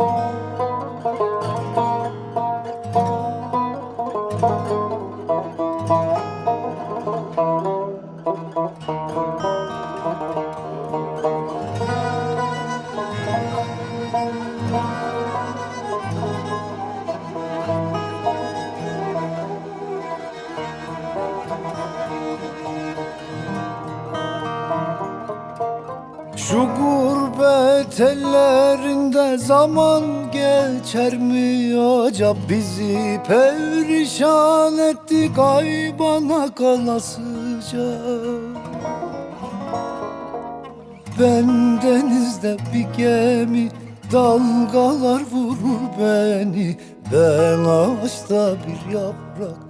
Música Şu gurbet ellerinde zaman geçer mi acaba bizi perişan etti kaybana kalasıca. Ben denizde bir gemi dalgalar vurur beni. Ben ağaçta bir yaprak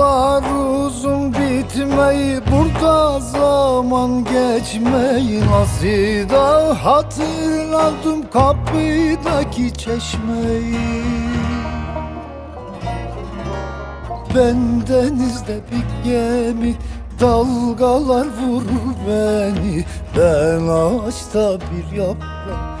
Yollar uzun bitmeyi burada zaman geçmeyi Nasıl da hatırladım kapıdaki çeşmeyi. Ben denizde bir gemi Dalgalar vurur beni. Ben ağaçta bir yaprak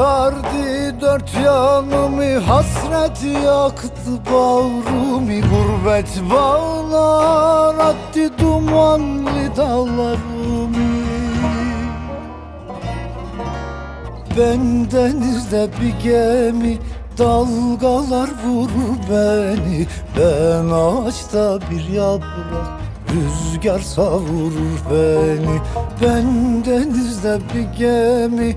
sardı dört yanımı Hasret yaktı bağrımı Gurbet bağlar attı dumanlı dağlarımı. Ben denizde bir gemi Dalgalar vurur beni. Ben ağaçta bir yaprak Rüzgar savurur beni. Ben denizde bir gemi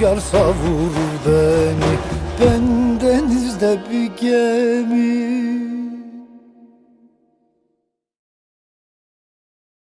Rüzgar savurur beni. Ben denizde bir gemi